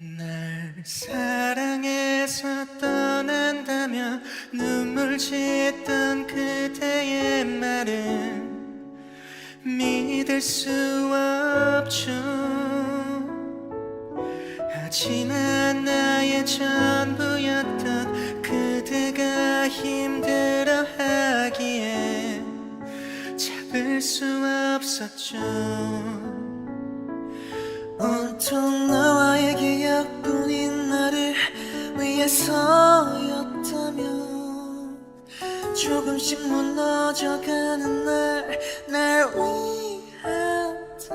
날 사랑해서 떠난다며 눈물 짓던 그대의 말은 믿을 수 없죠. 하지만 나의 전부였던 그대가 힘들어 하기에 잡을 수 없었죠. 온통 너 위해서였다면 조금씩 무너져가는 날, 날 위한다면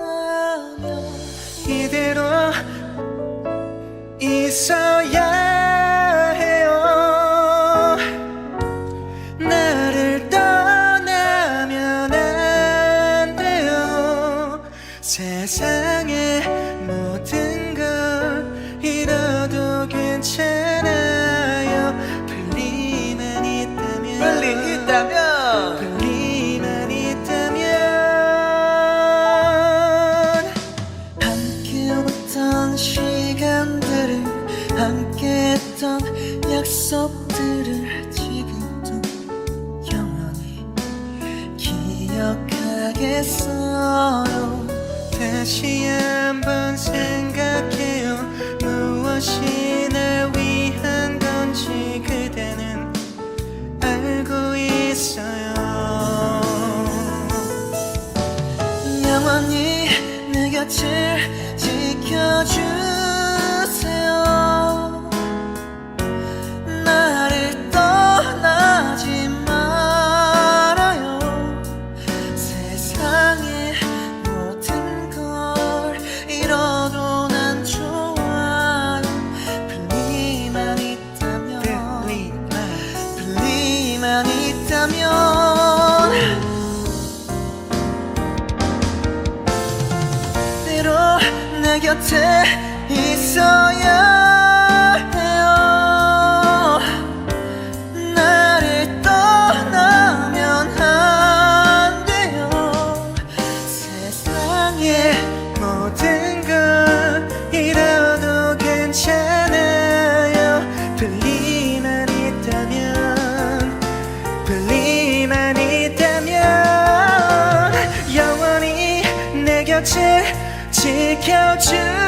이대로 있어야 해요. 나를 떠나면 안 돼요. 세상의 모든 함께 했던 약속들을 지금도 영원히 기억하겠어요 다시 한번 생각해요. 무엇이 날 위한 건지 그대는 알고 있어요. 영원히 내 곁을 지켜주 보면 때로 내 곁에 있어야 해요. 나를 떠나면 안 돼요. 세상에 了解。